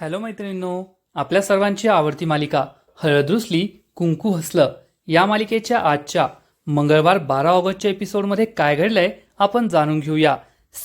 Hello मैत्रिणींनो आपल्या सर्वांची आवडती मालिका हळद रुसली कुंकू हसलं. या मालिकेच्या आजच्या मंगळवार बारा ऑगस्टच्या एपिसोडमध्ये काय घडलंय आपण जाणून घेऊया.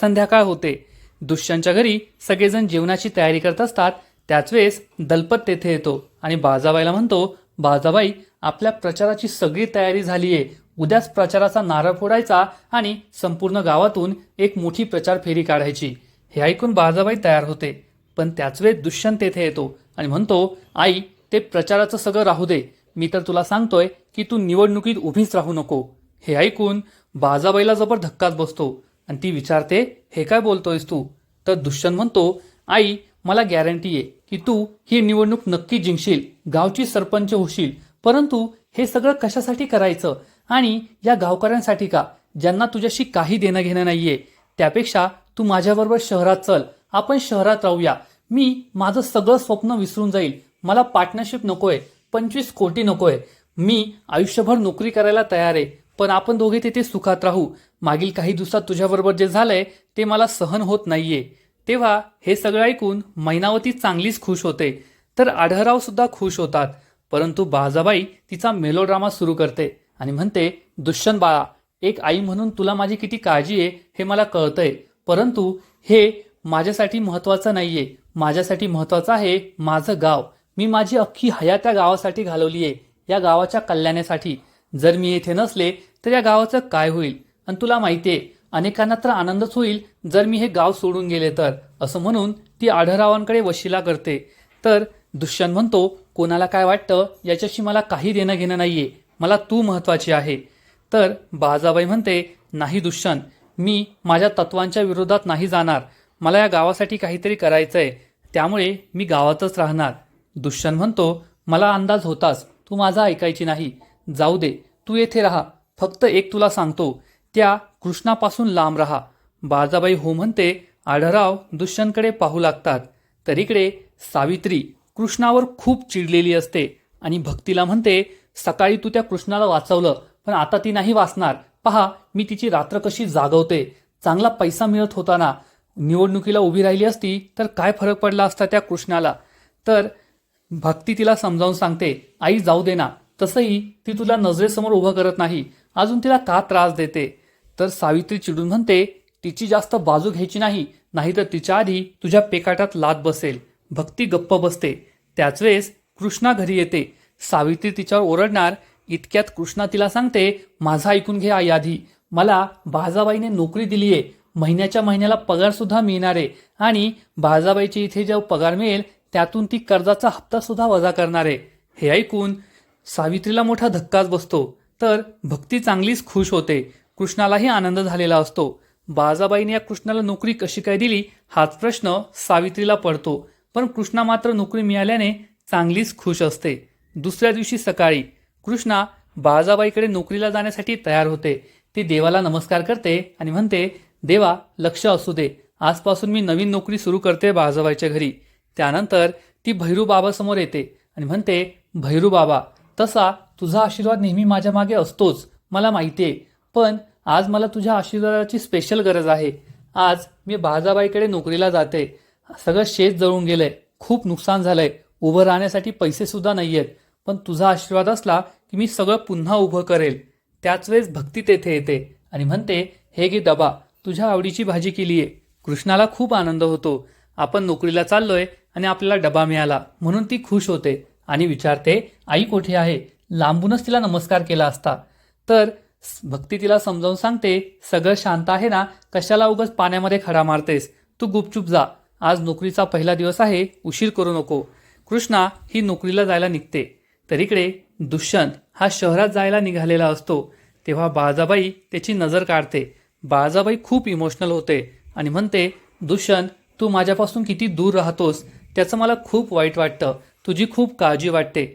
संध्याकाळ होते. दुष्यांच्या घरी सगळेजण जेवणाची तयारी करत असतात. त्याच वेळेस दलपत तेथे येतो आणि बाजाबाईला म्हणतो बाजाबाई आपल्या प्रचाराची सगळी तयारी झाली आहे उद्याच प्रचाराचा नारळ फोडायचा आणि संपूर्ण गावातून एक मोठी प्रचार फेरी काढायची. हे ऐकून बाजाबाई तयार होते. पण त्याच वेळेस दुष्यंत तेथे येतो आणि म्हणतो आई ते प्रचाराचं सगळं राहू दे. मी तर तुला सांगतोय की तू निवडणुकीत उभीच राहू नको. हे ऐकून बाजाबाईला जबर धक्काच बसतो आणि ती विचारते हे काय बोलतोयस तू? तर दुष्यंत म्हणतो आई मला गॅरंटी आहे की तू ही निवडणूक नक्की जिंकशील गावची सरपंच होशील. परंतु हे सगळं कशासाठी करायचं? आणि या गावकऱ्यांसाठी का? ज्यांना तुझ्याशी काही देणं घेणं नाहीये. त्यापेक्षा तू माझ्याबरोबर शहरात चल. आपण शहरात राहूया. मी माझं सगळं स्वप्न विसरून जाईल. मला पार्टनरशिप नकोय. पंचवीस कोटी नकोय. मी आयुष्यभर नोकरी करायला तयार आहे. पण आपण दोघे तिथे सुखात राहू. मागील काही दिवसात तुझ्याबरोबर जे झालंय ते मला सहन होत नाहीये. तेव्हा हे सगळं ऐकून मैनावती चांगलीच खुश होते. तर आढळराव सुद्धा खुश होतात. परंतु बाजाबाई तिचा मेलोड्रामा सुरू करते आणि म्हणते दुष्यंत बाळा एक आई म्हणून तुला माझी किती काळजी आहे हे मला कळतंय. परंतु हे माझ्यासाठी महत्त्वाचं नाहीये. माझ्यासाठी महत्त्वाचं आहे माझं गाव. मी माझी अख्खी हया त्या गावासाठी घालवली आहे या गावाच्या कल्याणासाठी. जर मी येथे नसले तर या गावाचं काय होईल? आणि तुला माहिती आहे अनेकांना तर आनंदच होईल जर मी हे गाव सोडून गेले तर. असं म्हणून ती आढळरावांकडे वशिला करते. तर दुष्यंत म्हणतो कोणाला काय वाटतं? याच्याशी मला काही देणं घेणं नाहीये. मला तू महत्वाची आहे. तर बाजाबाई म्हणते नाही दुष्यंत मी माझ्या तत्वांच्या विरोधात नाही जाणार. मला या गावासाठी काहीतरी करायचं आहे त्यामुळे मी गावातच राहणार. दुष्यंत म्हणतो मला अंदाज होताच. तू माझा ऐकायची नाही. जाऊ दे. तू येथे राहा. फक्त एक तुला सांगतो. त्या कृष्णापासून लांब राहा. बाजाबाई हो म्हणते आढराव दुष्यंतकडे पाहू लागतात. तर इकडे सावित्री कृष्णावर खूप चिडलेली असते आणि भक्तीला म्हणते सकाळी तू त्या कृष्णाला वाचवलं पण आता ती नाही वाचणार. पहा मी तिची रात्र कशी जागवते. चांगला पैसा मिळत होता ना. निवडणुकीला उभी राहिली असती तर काय फरक पडला असता त्या कृष्णाला? तर भक्ती तिला समजावून सांगते आई जाऊ दे ना. तसंही ती तुला नजरेसमोर उभं करत नाही. अजून तिला का त्रास देते? तर सावित्री चिडून म्हणते तिची जास्त बाजू घ्यायची नाही नाहीतर तिच्या आधी तुझ्या पेकाटात लात बसेल. भक्ती गप्प बसते. त्याच वेळेस कृष्णा घरी येते. सावित्री तिच्यावर ओरडणार इतक्यात कृष्णा तिला सांगते माझं ऐकून घे आई आधी. मला बाजाबाईने नोकरी दिलीये. महिन्याच्या महिन्याला पगारसुद्धा मिळणार आहे. आणि बाळजाबाईची इथे जो पगार मिळेल त्यातून ती कर्जाचा हप्तासुद्धा वजा करणार आहे. हे ऐकून सावित्रीला मोठा धक्काच बसतो. तर भक्ती चांगलीच खुश होते. कृष्णालाही आनंद झालेला असतो. बाजाबाईने या कृष्णाला नोकरी कशी काय दिली हाच प्रश्न सावित्रीला पडतो. पण कृष्णा मात्र नोकरी मिळाल्याने चांगलीच खुश असते. दुसऱ्या दिवशी सकाळी कृष्णा बाळजाबाईकडे नोकरीला जाण्यासाठी तयार होते. ती देवाला नमस्कार करते आणि म्हणते देवा लक्ष असू दे. आजपासून मी नवीन नोकरी सुरू करते बाळाबाईच्या घरी. त्यानंतर ती भैरूबाबासमोर येते आणि म्हणते भैरूबाबा तसा तुझा आशीर्वाद नेहमी माझ्या मागे असतोच मला माहिती आहे पण आज मला तुझ्या आशीर्वादाची स्पेशल गरज आहे. आज मी बाजाबाईकडे नोकरीला जाते. सगळं शेत जळून गेलंय. खूप नुकसान झालंय. उभं राहण्यासाठी पैसे सुद्धा नाही आहेत पण तुझा आशीर्वाद असला की मी सगळं पुन्हा उभं करेल. त्याच वेळेस भक्ती तेथे येते. आणि म्हणते हे घे दबा तुझ्या आवडीची भाजी केली आहे कृष्णाला खूप आनंद होतो. आपण नोकरीला चाललोय आणि आपल्याला डबा मिळाला. म्हणून ती खुश होते आणि विचारते आई कोठे आहे? लांबूनच तिला नमस्कार केला असता. तर भक्ती तिला समजावून सांगते सगळं शांत आहे ना? कशाला उगाच पाण्यामध्ये खडा मारतेस? तू गुपचूप जा. आज नोकरीचा पहिला दिवस आहे. उशीर करू नको. कृष्णा ही नोकरीला जायला निघते. तर इकडे दुष्यंत हा शहरात जायला निघालेला असतो. तेव्हा बाळाजाबाई त्याची नजर काढते. बाळजाबाई खूप इमोशनल होते आणि म्हणते दुष्यंत तू माझ्यापासून किती दूर राहतोस? त्याचं मला खूप वाईट वाटतं. तुझी खूप काळजी वाटते.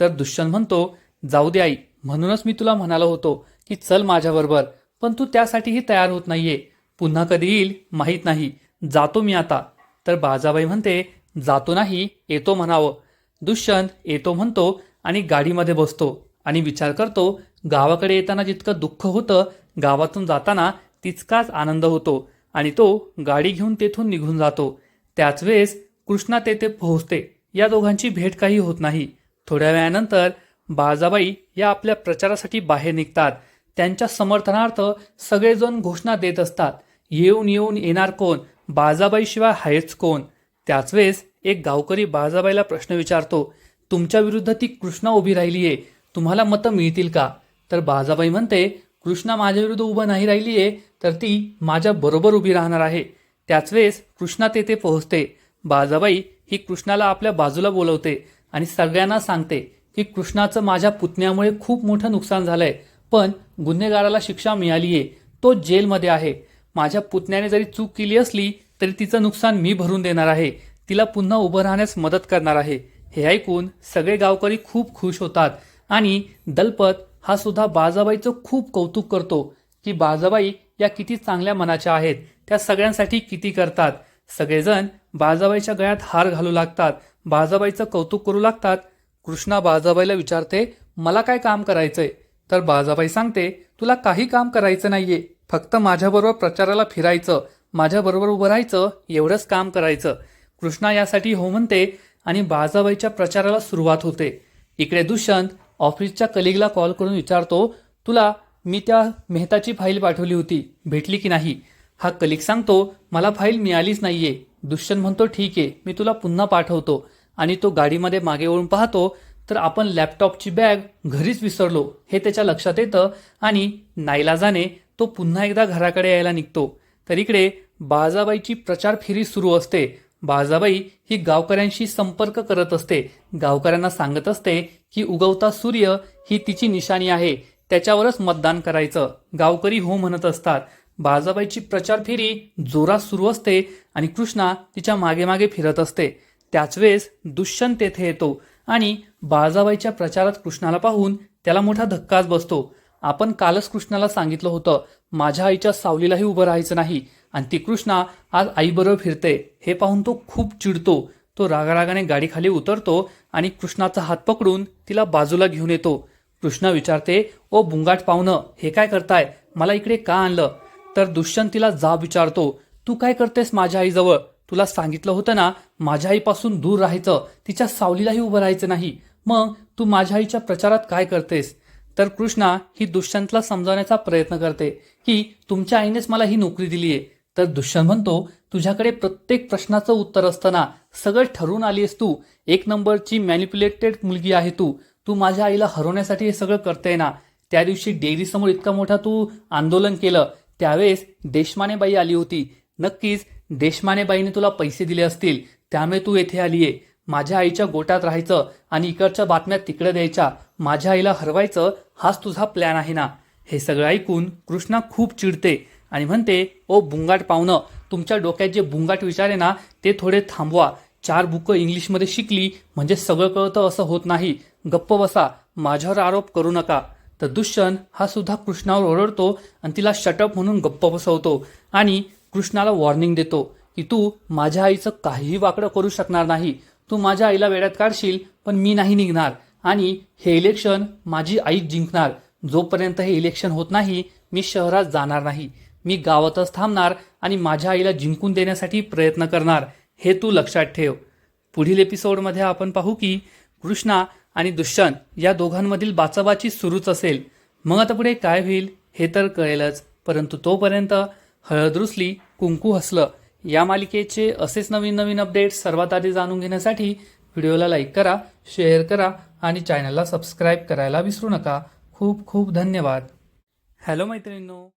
तर दुष्यंत म्हणतो जाऊ दे आई म्हणूनच मी तुला म्हणालो होतो की चल माझ्याबरोबर पण तू त्यासाठीही तयार होत नाहीये. पुन्हा कधी येईल माहीत नाही. जातो मी आता. तर बाजाबाई म्हणते जातो नाही येतो म्हणावं. दुष्यंत येतो म्हणतो आणि गाडीमध्ये बसतो आणि विचार करतो गावाकडे येताना जितकं दुःख होतं गावातून जाताना तितकाच आनंद होतो आणि तो गाडी घेऊन तेथून निघून जातो. त्याच वेळेस कृष्णा तेथे पोहोचते. या दोघांची भेट काही होत नाही. थोड्या वेळानंतर बाळजाबाई या आपल्या प्रचारासाठी बाहेर निघतात. त्यांच्या समर्थनार्थ सगळेजण घोषणा देत असतात. येऊन येऊन येणार कोण? बाळजाबाईशिवाय आहेच कोण? त्याच वेळेस एक गावकरी बाळजाबाईला प्रश्न विचारतो तुमच्या विरुद्ध ती कृष्णा उभी राहिली आहे तुम्हाला मतं मिळतील का? तर बाळजाबाई म्हणते कृष्णा माझ्या विरुद्ध उभं नाही राहिली आहे तर ती माझ्या बरोबर उभी राहणार आहे. त्याच वेळेस कृष्णा तेथे पोहोचते. बाजाबाई ही कृष्णाला आपल्या बाजूला बोलवते आणि सगळ्यांना सांगते की कृष्णाचं माझ्या पुतण्यामुळे खूप मोठं नुकसान झालंय. पण गुन्हेगाराला शिक्षा मिळाली आहे तो जेलमध्ये आहे. माझ्या पुतण्याने जरी चूक केली असली तरी तिचं नुकसान मी भरून देणार आहे. तिला पुन्हा उभं राहण्यास मदत करणार आहे. हे ऐकून सगळे गावकरी खूप खुश होतात आणि दलपत हा सुद्धा बाजाबाईचं खूप कौतुक करतो की बाजाबाई या किती चांगल्या मनाच्या आहेत त्या सगळ्यांसाठी किती करतात. सगळेजण बाजाबाईच्या गळ्यात हार घालू लागतात बाजाबाईचं कौतुक करू लागतात. कृष्णा बाजाबाईला विचारते मला काय काम करायचंय? तर बाजाबाई सांगते तुला काही काम करायचं नाहीये फक्त माझ्याबरोबर प्रचाराला फिरायचं माझ्याबरोबर उभं राहायचं एवढंच काम करायचं. कृष्णा यासाठी हो म्हणते आणि बाजाबाईच्या प्रचाराला सुरुवात होते. इकडे दुष्यंत ऑफिसच्या कलिगला कॉल करून विचारतो तुला मी त्या मेहताची फाईल पाठवली होती. भेटली की नाही? हा कलिग सांगतो मला फाईल मिळालीच नाहीये. दुष्यंत म्हणतो ठीक आहे मी तुला पुन्हा पाठवतो. आणि तो गाडीमध्ये मागे वळून पाहतो तर आपण लॅपटॉपची बॅग घरीच विसरलो. हे त्याच्या लक्षात येतं आणि नाईलाजाने तो पुन्हा एकदा घराकडे यायला निघतो. तर इकडे बाळजाबाईची प्रचार फेरी सुरू असते. बाळजाबाई ही गावकऱ्यांशी संपर्क करत असते. गावकऱ्यांना सांगत असते की उगवता सूर्य ही तिची निशाणी आहे. त्याच्यावरच मतदान करायचं. गावकरी हो म्हणत असतात बाळजाबाईची प्रचार फेरी जोरात सुरू असते आणि कृष्णा तिच्यामागे मागे फिरत असते. त्याच वेळेस दुष्यंत तेथे येतो आणि बाळजाबाईच्या प्रचारात कृष्णाला पाहून त्याला मोठा धक्काच बसतो. आपण कालच कृष्णाला सांगितलं होतं माझ्या आईच्या सावलीलाही उभं राहायचं नाही आणि ती कृष्णा आज आईबरोबर फिरते. हे पाहून तो खूप चिडतो. तो रागारागाने गाडीखाली उतरतो आणि कृष्णाचा हात पकडून तिला बाजूला घेऊन येतो. कृष्णा विचारते ओ बुंगाट पाहुणं हे काय करताय? मला इकडे का आणलं? तर दुष्यंत तिला जाब विचारतो तू काय करतेस माझ्या आईजवळ? तुला सांगितलं होतं ना माझ्या आईपासून दूर राहायचं तिच्या सावलीलाही उभं राहायचं नाही. मग तू माझ्या आईच्या प्रचारात काय करतेस? तर कृष्णा ही दुष्यंतला समजावण्याचा प्रयत्न करते की तुमच्या आईनेच मला ही नोकरी दिली आहे तर दुष्यंत म्हणतो तुझ्याकडे प्रत्येक प्रश्नाचं उत्तर असताना सगळं ठरवून आली आहेस तू. एक नंबरची मॅनिप्युलेटेड मुलगी आहे तू. तू माझ्या आईला हरवण्यासाठी हे सगळं करते ना त्या दिवशी डेअरीसमोर इतका मोठा तू आंदोलन केलं त्यावेळेस देशमानेबाई आली होती. नक्कीच देशमानेबाईने तुला पैसे दिले असतील त्यामुळे तू येथे आली आहे माझ्या आईच्या गोटात राहायचं आणि इकडच्या बातम्या तिकडे द्यायच्या माझ्या आईला हरवायचं हाच तुझा प्लॅन आहे ना. हे सगळं ऐकून कृष्णा खूप चिडते आणि म्हणते ओ बुंगाट पाहुणं तुमच्या डोक्यात जे बुंगाट विचार आहे ना ते थोडे थांबवा. चार बुकं इंग्लिशमध्ये शिकली म्हणजे सगळं कळतं असं होत नाही. गप्प बसा माझ्यावर आरोप करू नका. तर दुष्यंत हा सुद्धा कृष्णावर ओरडतो आणि तिला शटअप म्हणून गप्प बसवतो आणि कृष्णाला वॉर्निंग देतो की तू माझ्या आईचं काहीही वाकडं करू शकणार नाही. तू माझ्या आईला वेड्यात काढशील पण मी नाही निघणार. आणि हे इलेक्शन माझी आई जिंकणार. जोपर्यंत हे इलेक्शन होत नाही मी शहरात जाणार नाही. मी गावातच थांबणार आणि माझ्या आईला जिंकून देण्यासाठी प्रयत्न करणार. हे तू लक्षात ठेव. पुढील एपिसोडमध्ये आपण पाहू की कृष्णा आणि दुष्यंत या दोघांमधील बाचाबाची सुरूच असेल. मग आता पुढे काय होईल हे तर कळेलच. परंतु तोपर्यंत हळद रुसली कुंकू हसलं. या मालिकेचे असेच नवीन नवीन अपडेट्स सर्वात आधी जाणून घेण्यासाठी व्हिडिओला लाईक करा शेअर करा आणि चॅनलला सबस्क्राईब करायला विसरू नका. खूप खूप धन्यवाद. हॅलो मैत्रिणींनो.